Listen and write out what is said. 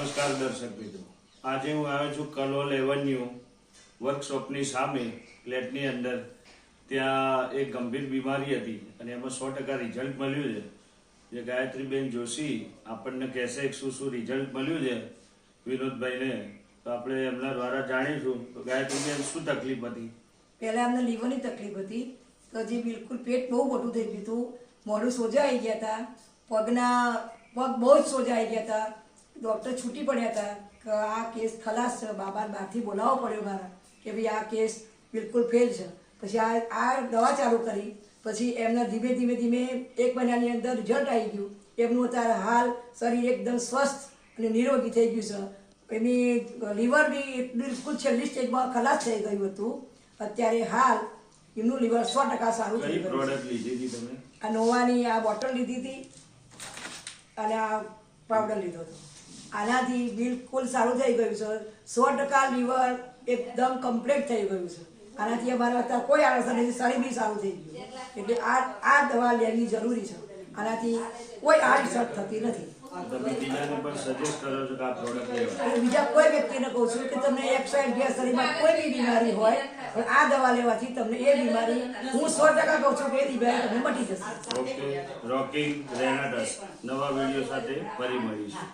નમસ્કાર દર્શક મિત્રો. આજે હું આવ્યો છું કલોલ એવન્યુ વર્કશોપની સામે, ફ્લેટની અંદર. ત્યાં એક ગંભીર બીમારી હતી અને એમાં સો ટકા રિઝલ્ટ મળ્યું છે. જે ગાયત્રીબેન જોશી આપણને કહેશે શું શું રિઝલ્ટ મળ્યું છે વિનોદભાઈને. તો આપણે એમના દ્વારા જાણીશું તો ગાયત્રીબેન શું તકલીફ હતી. પહેલાં એમને લીવરની તકલીફ હતી. તો જે બિલકુલ પેટ બહુ મોટું થઈ ગયું હતું. મોઢું સોજા આવી ગયા હતા. પગના પગ બહુ જ સોજા આવી ગયા હતા. ડૉક્ટર છૂટી પડ્યા હતા કે આ કેસ ખલાસ છે બાબા બહારથી બોલાવવો પડ્યો મારા કે ભાઈ આ કેસ બિલકુલ ફેલ છે. પછી આ આ દવા ચાલુ કરી પછી એમને ધીમે ધીમે ધીમે એક મહિનાની અંદર રિઝલ્ટ આવી ગયું. એમનું અત્યારે હાલ શરીર એકદમ સ્વસ્થ અને નિરોગી થઈ ગયું છે. એમની લીવર બી બિલકુલ છેલ્લી સ્ટેજમાં ખલાસ થઈ ગયું હતું. અત્યારે હાલ એમનું લીવર સો ટકા સારું થઈ ગયું આ નોવાની આ બોટલ લીધી હતી અને આ પાવડર લીધો હતો. આનાથી બિલકુલ સારું થઈ ગયું છે. સો ટકા લીવર એકદમ કમ્પ્લીટ થઈ ગયું છે. આનાથી અમારે અત્યારે કોઈ આડઅસર નથી શરીર બી સારું થઈ ગયું એટલે આ આ દવા લેવી જરૂરી છે. આનાથી કોઈ આડઅસર થતી નથી. બીજા કોઈ વ્યક્તિને કહું છું કે તમને એક સાઈડ બે શરીરમાં કોઈ બી બીમારી હોય પણ આ દવા લેવાથી તમને એ બીમારી હું સો ટકા કહું છું કે એ બીમારી તમને મટી જશે. ઓકે રોકિંગ રેનાડસ નવા વીડિયો સાથે ફરી મળીશું.